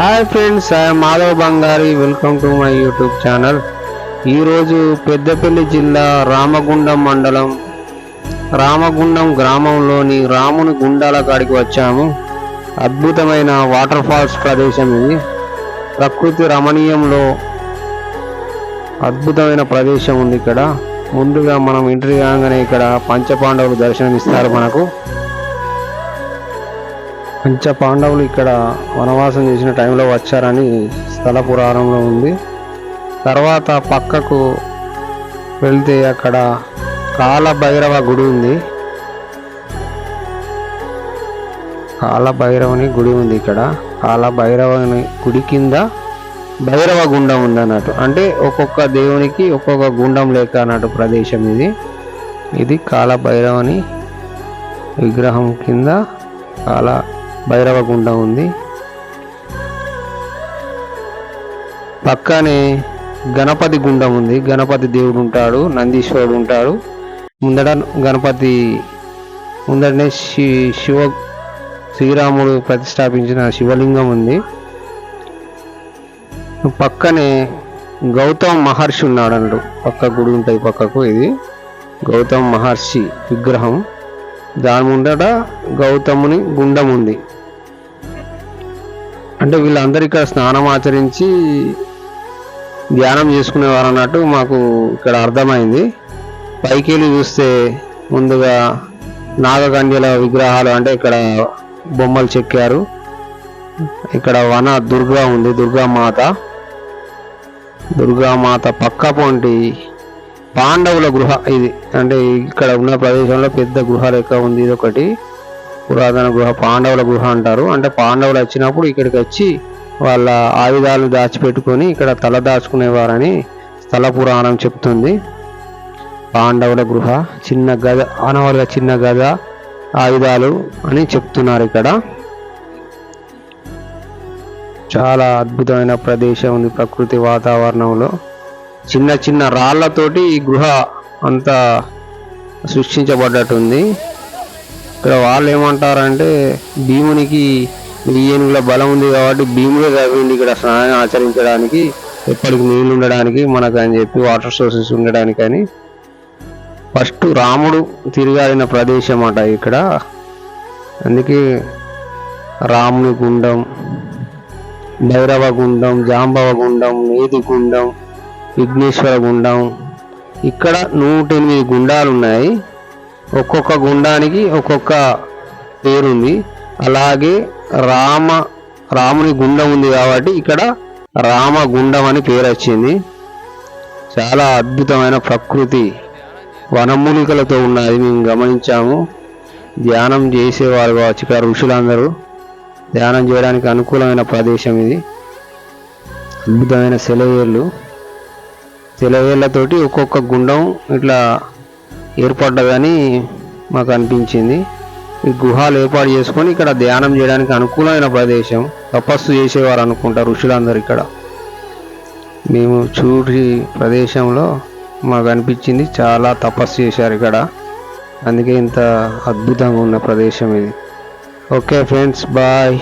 Hi friends I Madhav Bangari welcome to my YouTube channel ఈరోజు పెద్దపల్లి జిల్లా రామగుండం మండలం రామగుండం గ్రామంలోని రాముని గుండాల కాడికి వచ్చాము. అద్భుతమైన వాటర్ ఫాల్స్ ప్రదేశం ఇది. ప్రకృతి రమణీయంలో అద్భుతమైన ప్రదేశం ఉంది ఇక్కడ. ముందుగా మనం ఇంటర్ కాగానే ఇక్కడ పంచపాండవులు దర్శనం ఇస్తారు మనకు. పంచ పాండవులు ఇక్కడ వనవాసం చేసిన టైంలో వచ్చారని స్థల పురాణంలో ఉంది. తర్వాత పక్కకు వెళ్తే అక్కడ కాలభైరవ గుడి ఉంది. కాలభైరవుని గుడి ఉంది ఇక్కడ. కాలభైరవుని గుడి కింద భైరవ గుండం ఉంది అన్నట్టు. అంటే ఒక్కొక్క దేవునికి ఒక్కొక్క గుండం లేక అన్నట్టు ప్రదేశం ఇది. ఇది కాలభైరవని విగ్రహం కింద కాల భైరవ గుండం ఉంది. పక్కనే గణపతి గుండం ఉంది. గణపతి దేవుడు ఉంటాడు నందీశ్వరుడు ఉంటాడు. ముందట గణపతి ముందటనే శి శివ శ్రీరాముడు ప్రతిష్టాపించిన శివలింగం ఉంది. పక్కనే గౌతమ్ మహర్షి ఉన్నాడు అన్నాడు పక్క గుడి ఉంటాయి పక్కకు ఇది. గౌతమ్ మహర్షి విగ్రహం. దాని ముందట గౌతముని గుండం ఉంది అంటే వీళ్ళందరూ ఇక్కడ స్నానం ఆచరించి ధ్యానం చేసుకునేవారు అన్నట్టు మాకు ఇక్కడ అర్థమైంది. పైకి వెళ్ళి చూస్తే ముందుగా నాగకండ్యల విగ్రహాలు అంటే ఇక్కడ బొమ్మలు చెక్కారు. ఇక్కడ వన దుర్గా ఉంది దుర్గామాత. దుర్గామాత పక్క పొంటి పాండవుల గృహ ఇది. అంటే ఇక్కడ ఉన్న ప్రదేశంలో పెద్ద గృహ లెక్క ఉంది ఇది ఒకటి పురాతన గృహ పాండవుల గృహ అంటారు. అంటే పాండవులు వచ్చినప్పుడు ఇక్కడికి వచ్చి వాళ్ళ ఆయుధాలను దాచిపెట్టుకొని ఇక్కడ తల దాచుకునేవారని స్థల పురాణం చెప్తుంది. పాండవుల గృహ చిన్న గద ఆనవాళ్ళ చిన్న గద ఆయుధాలు అని చెప్తున్నారు ఇక్కడ. చాలా అద్భుతమైన ప్రదేశం ఉంది ప్రకృతి వాతావరణంలో. చిన్న చిన్న రాళ్ళతోటి ఈ గృహ అంతా సృష్టించబడ్డట్టుంది. ఇక్కడ వాళ్ళు ఏమంటారంటే భీమునికి ఏనుగుల బలం ఉంది కాబట్టి భీముడే తవ్విండి ఇక్కడ స్నానం ఆచరించడానికి ఎప్పటికి నీళ్ళు ఉండడానికి మనకు అని చెప్పి వాటర్ సోర్సెస్ ఉండడానికి అని ఫస్ట్ రాముడు తిరిగాడిన ప్రదేశం అట ఇక్కడ. అందుకే రాముని గుండం భైరవ గుండం జాంబవ గుండం నేతి గుండం విఘ్నేశ్వర గుండం. ఇక్కడ నూట ఎనిమిది గుండాలు ఉన్నాయి ఒక్కొక్క గుండానికి ఒక్కొక్క పేరుంది. అలాగే రామ రాముని గుండం ఉంది కాబట్టి ఇక్కడ రామగుండం అని పేరు వచ్చింది చాలా అద్భుతమైన ప్రకృతి. వనమూలికలతో ఉన్నది మేము గమనించాము. ధ్యానం చేసేవారు కావచ్చు ఇక్కడ ఋషులందరూ. ధ్యానం చేయడానికి అనుకూలమైన ప్రదేశం ఇది. అద్భుతమైన సెలవేర్లు సెలయేళ్ళతోటి ఒక్కొక్క గుండం ఇట్లా ఏర్పడ్డదని మాకు అనిపించింది. ఈ గుహాలు ఏర్పాటు చేసుకొని ఇక్కడ ధ్యానం చేయడానికి అనుకూలమైన ప్రదేశం తపస్సు చేసేవారు అనుకుంటారు ఋషులందరూ ఇక్కడ. మేము చూడి ప్రదేశంలో మాకు అనిపించింది చాలా తపస్సు చేశారు ఇక్కడ. అందుకే ఇంత అద్భుతంగా ఉన్న ప్రదేశం ఇది. Okay friends bye.